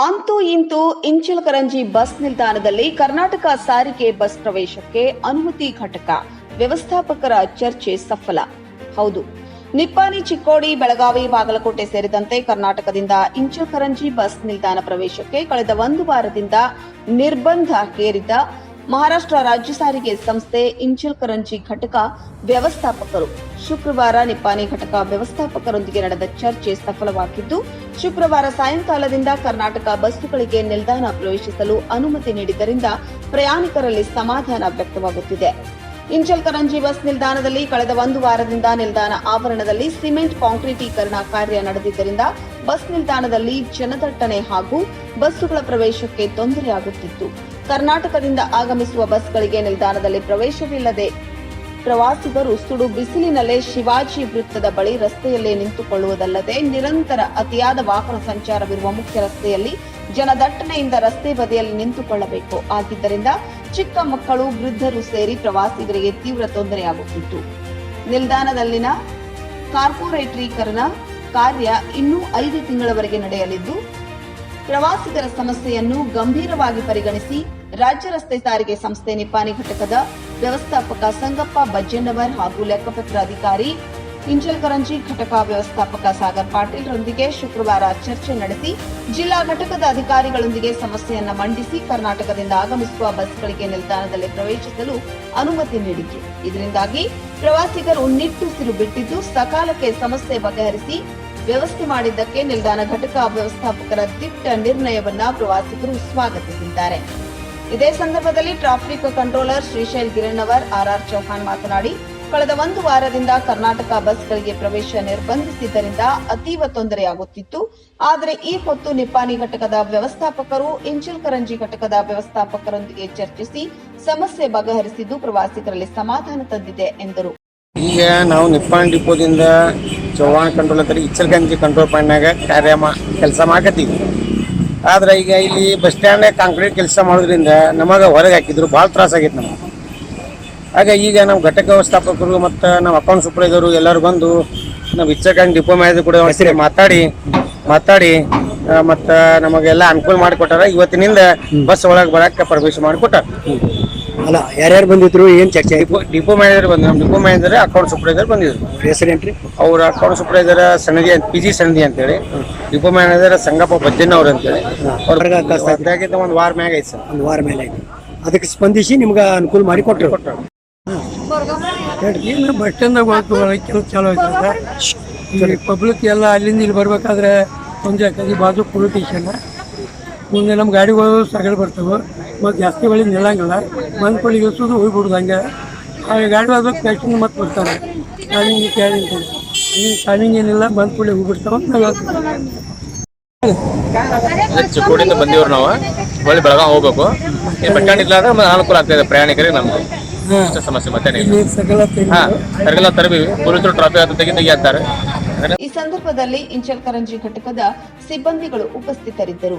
ಅಂತೂ ಇಂತೂ ಇಂಚಲಕರಂಜಿ ಬಸ್ ನಿಲ್ದಾಣದಲ್ಲಿ ಕರ್ನಾಟಕ ಸಾರಿಗೆ ಬಸ್ ಪ್ರವೇಶಕ್ಕೆ ಅನುಮತಿ ಘಟಕ. ವ್ಯವಸ್ಥಾಪಕರ ಚರ್ಚೆ ಸಫಲ. ಹೌದು. ನಿಪ್ಪಾಣಿ, ಚಿಕ್ಕೋಡಿ, ಬೆಳಗಾವಿ, ಬಾಗಲಕೋಟೆ ಸೇರಿದಂತೆ ಕರ್ನಾಟಕದಿಂದ ಇಂಚಲಕರಂಜಿ ಬಸ್ ನಿಲ್ದಾಣ ಪ್ರವೇಶಕ್ಕೆ ಕಳೆದ ಒಂದು ವಾರದಿಂದ ನಿರ್ಬಂಧ ಹೇರಿದ್ದ ಮಹಾರಾಷ್ಟ್ರ ರಾಜ್ಯ ಸಾರಿಗೆ ಸಂಸ್ಥೆ ಇಂಚಲ್ಕರಂಜಿ ಘಟಕ ವ್ಯವಸ್ಥಾಪಕರು. ಶುಕ್ರವಾರ ನಿಪ್ಪಾನಿ ಘಟಕ ವ್ಯವಸ್ಥಾಪಕರೊಂದಿಗೆ ನಡೆದ ಚರ್ಚೆ ಸಫಲವಾಗಿದ್ದು, ಶುಕ್ರವಾರ ಸಾಯಂಕಾಲದಿಂದ ಕರ್ನಾಟಕ ಬಸ್ಸುಗಳಿಗೆ ನಿಲ್ದಾಣ ಪ್ರವೇಶಿಸಲು ಅನುಮತಿ ನೀಡಿದ್ದರಿಂದ ಪ್ರಯಾಣಿಕರಲ್ಲಿ ಸಮಾಧಾನ ವ್ಯಕ್ತವಾಗುತ್ತಿದೆ. ಇಂಚಲ್ಕರಂಜಿ ಬಸ್ ನಿಲ್ದಾಣದಲ್ಲಿ ಕಳೆದ ಒಂದು ವಾರದಿಂದ ನಿಲ್ದಾಣ ಆವರಣದಲ್ಲಿ ಸಿಮೆಂಟ್ ಕಾಂಕ್ರೀಟೀಕರಣ ಕಾರ್ಯ ನಡೆದಿದ್ದರಿಂದ ಬಸ್ ನಿಲ್ದಾಣದಲ್ಲಿ ಜನದಟ್ಟಣೆ ಹಾಗೂ ಬಸ್ಸುಗಳ ಪ್ರವೇಶಕ್ಕೆ ತೊಂದರೆಯಾಗುತ್ತಿತ್ತು ಕರ್ನಾಟಕದಿಂದ ಆಗಮಿಸುವ ಬಸ್ಗಳಿಗೆ ನಿಲ್ದಾಣದಲ್ಲಿ ಪ್ರವೇಶವಿಲ್ಲದೆ ಪ್ರವಾಸಿಗರು ಸುಡು ಬಿಸಿಲಿನಲ್ಲೇ ಶಿವಾಜಿ ವೃತ್ತದ ಬಳಿ ರಸ್ತೆಯಲ್ಲೇ ನಿಂತುಕೊಳ್ಳುವುದಲ್ಲದೆ ನಿರಂತರ ಅತಿಯಾದ ವಾಹನ ಸಂಚಾರವಿರುವ ಮುಖ್ಯ ರಸ್ತೆಯಲ್ಲಿ ಜನದಟ್ಟಣೆಯಿಂದ ರಸ್ತೆ ಬದಿಯಲ್ಲಿ ನಿಂತುಕೊಳ್ಳಬೇಕು. ಆಗಿದ್ದರಿಂದ ಚಿಕ್ಕ ಮಕ್ಕಳು, ವೃದ್ಧರು ಸೇರಿ ಪ್ರವಾಸಿಗರಿಗೆ ತೀವ್ರ ತೊಂದರೆಯಾಗುತ್ತಿತ್ತು. ನಿಲ್ದಾಣದಲ್ಲಿನ ಕಾರ್ಪೊರೇಟರೀಕರಣ ಕಾರ್ಯ ಇನ್ನೂ ಐದು ತಿಂಗಳವರೆಗೆ ನಡೆಯಲಿದ್ದು ಪ್ರವಾಸಿಗರ ಸಮಸ್ಯೆಯನ್ನು ಗಂಭೀರವಾಗಿ ಪರಿಗಣಿಸಿ ರಾಜ್ಯ ರಸ್ತೆ ಸಾರಿಗೆ ಸಂಸ್ಥೆ ನಿಪ್ಪಾಣಿ ಘಟಕದ ವ್ಯವಸ್ಥಾಪಕ ಸಂಗಪ್ಪ ಬಜ್ಜಣ್ಣವರ್ ಹಾಗೂ ಲೆಕ್ಕಪತ್ರ ಅಧಿಕಾರಿ ಇಂಜಲ್ ಕರಂಜಿ, ಘಟಕ ವ್ಯವಸ್ಥಾಪಕ ಸಾಗರ್ ಪಾಟೀಲ್ರೊಂದಿಗೆ ಶುಕ್ರವಾರ ಚರ್ಚೆ ನಡೆಸಿ ಜಿಲ್ಲಾ ಘಟಕದ ಅಧಿಕಾರಿಗಳೊಂದಿಗೆ ಸಮಸ್ಯೆಯನ್ನು ಮಂಡಿಸಿ ಕರ್ನಾಟಕದಿಂದ ಆಗಮಿಸುವ ಬಸ್ಗಳಿಗೆ ನಿಲ್ದಾಣದಲ್ಲಿ ಪ್ರವೇಶಿಸಲು ಅನುಮತಿ ನೀಡಿತು ಇದರಿಂದಾಗಿ ಪ್ರವಾಸಿಗರು ನಿಟ್ಟುಸಿರು ಬಿಟ್ಟಿದ್ದು ಸಕಾಲಕ್ಕೆ ಸಮಸ್ಯೆ ಬಗೆಹರಿಸಿ ವ್ಯವಸ್ಥೆ ಮಾಡಿದ್ದಕ್ಕೆ ನಿಲ್ದಾಣ ಘಟಕ ವ್ಯವಸ್ಥಾಪಕರ ದಿಟ್ಟ ನಿರ್ಣಯವನ್ನ ಪ್ರವಾಸಿಗರು ಸ್ವಾಗತಿಸಿದ್ದಾರೆ. ಇದೇ ಸಂದರ್ಭದಲ್ಲಿ traffic controller Shrishail Giranavar R Chauhan ಮಾತನಾಡಿ, ಕಳೆದ ಒಂದು ವಾರದಿಂದ ಕರ್ನಾಟಕ ಬಸ್ಗಳಿಗೆ ಪ್ರವೇಶ ನಿರ್ಬಂಧಿಸಿದ್ದರಿಂದ ಅತೀವ ತೊಂದರೆಯಾಗುತ್ತಿತ್ತು. ಆದರೆ ಈ ಹೊತ್ತು ನಿಪ್ಪಾಣಿ ಘಟಕದ ವ್ಯವಸ್ಥಾಪಕರು ಇಂಚಲ್ಕರಂಜಿ ಘಟಕದ ವ್ಯವಸ್ಥಾಪಕರೊಂದಿಗೆ ಚರ್ಚಿಸಿ ಸಮಸ್ಯೆ ಬಗೆಹರಿಸಿದ್ದು ಪ್ರವಾಸಿಗರಲ್ಲಿ ಸಮಾಧಾನ ತಂದಿದೆ ಎಂದರು. ಈಗ ನಾವು ನಿಪ್ಪಾಣಿ ಡಿಪೋದಿಂದ ಚೌಹಾಣ್ ಕಂಟ್ರೋಲ್ ಅಂತಾರೆ ಇಚ್ಚಲ್ಗಂಜಿ ಕಂಟ್ರೋಲ್ ಪಾಯಿಂಟ್ನಾಗ ಕಾರ್ಯ ಮಾ ಕೆಲಸ ಮಾಡಕತ್ತೀವಿ. ಆದ್ರೆ ಈಗ ಇಲ್ಲಿ ಬಸ್ ಸ್ಟ್ಯಾಂಡ್ ಕಾಂಕ್ರೀಟ್ ಕೆಲಸ ಮಾಡೋದ್ರಿಂದ ನಮಗೆ ಹೊರಗೆ ಹಾಕಿದ್ರು ಭಾಳ ತ್ರಾಸ ಆಗೈತೆ ನಮಗೆ. ಆಗ ಈಗ ನಮ್ಮ ಘಟಕ ವ್ಯವಸ್ಥಾಪಕರು ಮತ್ತು ನಮ್ಮ ಅಕೌಂಟ್ ಸೂಪರ್ವೈಸರು ಎಲ್ಲರೂ ಬಂದು ನಾವು ಇಚ್ಚಲ್ಗಂಜ್ ಡಿಪೋ ಮ್ಯಾನೇಜರ್ ಕೂಡ ಒಂದ್ಸರಿ ಮಾತಾಡಿ ಮಾತಾಡಿ ಮತ್ತು ನಮಗೆಲ್ಲ ಅನುಕೂಲ ಮಾಡಿಕೊಟ್ಟಾರ ಇವತ್ತಿನಿಂದ ಬಸ್ ಒಳಗೆ ಬರಕ್ಕೆ ಪರ್ಮಿಷನ್ ಮಾಡಿಕೊಟ್ಟಾರ ಅಲ್ಲ ಯಾರ್ಯಾರು ಬಂದಿದ್ರು ಏನ್ ಚರ್ಚೆ ಆಯ್ತು? ಡಿಪೋ ಡಿಪೋ ಮ್ಯಾನೇಜರ್ ಬಂದ್ರು. ನಮ್ಮ ಡಿಪೋ ಮ್ಯಾನೇಜರ್ ಅಕೌಂಟ್ ಸೂಪರ್ವೈಸರ್ ಬಂದಿದ್ರು. ಹೆಸರೇನ್ರಿ ಅವ್ರ account supervisor Sanadi P G Sanadi ಅಂತೇಳಿ. ಡಿಪೋ ಮ್ಯಾನೇಜರ್ ಸಂಗಪ್ಪ ಬಜ್ಜನ್ ಅವ್ರು ಅಂತೇಳಿ. ಅವ್ರ ಹೊರಗೆ ಕಳ್ಸ್ತಾ ಇದ್ರು. ಅದಾಗಿದ್ದ ಒಂದು ವಾರ ಮ್ಯಾಗ ಐತೆ ಸರ್. ಒಂದು ವಾರ ಮೇಲೆ ಆಯ್ತು. ಅದಕ್ಕೆ ಸ್ಪಂದಿಸಿ ನಿಮ್ಗೆ ಅನುಕೂಲ ಮಾಡಿ ಕೊಟ್ಟರು ಏನು ಬಸ್ ಸ್ಟ್ಯಾಂಡ್ ಕೆಲಸ ಚಾಲೂ ಆಯ್ತದ ಈ ಪಬ್ಲಿಕ್ ಎಲ್ಲ ಅಲ್ಲಿಂದ ಇಲ್ಲಿ ಬರ್ಬೇಕಾದ್ರೆ ಒಂದು ಆಗ್ತದೆ ಬಾಜು ಪೊಲೀಸ್ ಸ್ಟೇಷನ್. ಮುಂದೆ ನಮ್ಮ ಗಾಡಿಗಳು ಸಗಲ್ ಬರ್ತವೆ. ಮತ್ತು ಜಾಸ್ತಿ ಬಳಿ ನಿಲ್ಲಂಗಿಲ್ಲ. ಬಂದ್ ಕೊಳಿ ಇಳಿಸೋದು ಹೋಗ್ಬಿಡುದು ಹಂಗೆ. ಆ ಗಾಡಿ ಆದಾಗ ಪ್ಯಾಕಿಂಗ್ ಮತ್ತೆ ಬರ್ತಾರೆ. ಟೈಮಿಂಗ್ ಟೈಮಿಂಗ್ ಟೈಮಿಂಗ್ ಏನಿಲ್ಲ ಬಂದ್ ಕೊಳಿ ಹೋಗ್ಬಿಡ್ತಾವೆ. ಚಿಕ್ಕೋಡಿಯಿಂದ ಬಂದಿವ್ರು ನಾವು. ಹೊಳ್ಳಿ ಬೆಳಗಾವ್ ಹೋಗ್ಬೇಕು. ಈ ಬಸ್ ಸ್ಟ್ಯಾಂಡ್ ಇಲ್ಲ ಅಂದ್ರೆ ಅನುಕೂಲ ಆಗ್ತದೆ ಪ್ರಯಾಣಿಕರಿಗೆ ನಮ್ಗೆ. ಸಮಸ್ಯೆ ಮತ್ತೆ ಹಾ ಸರಿಗೆಲ್ಲ ತರಬಿ ಪೊಲೀಸರು ಟ್ರಾಫಿಕ್ ಅಂತ ತೆಗೆದು ತೆಗಿತಾರೆ ಈ ಸಂದರ್ಭದಲ್ಲಿ ಇಂಚಲ್ಕರಂಜಿ ಘಟಕದ ಸಿಬ್ಬಂದಿಗಳು ಉಪಸ್ಥಿತರಿದ್ದರು.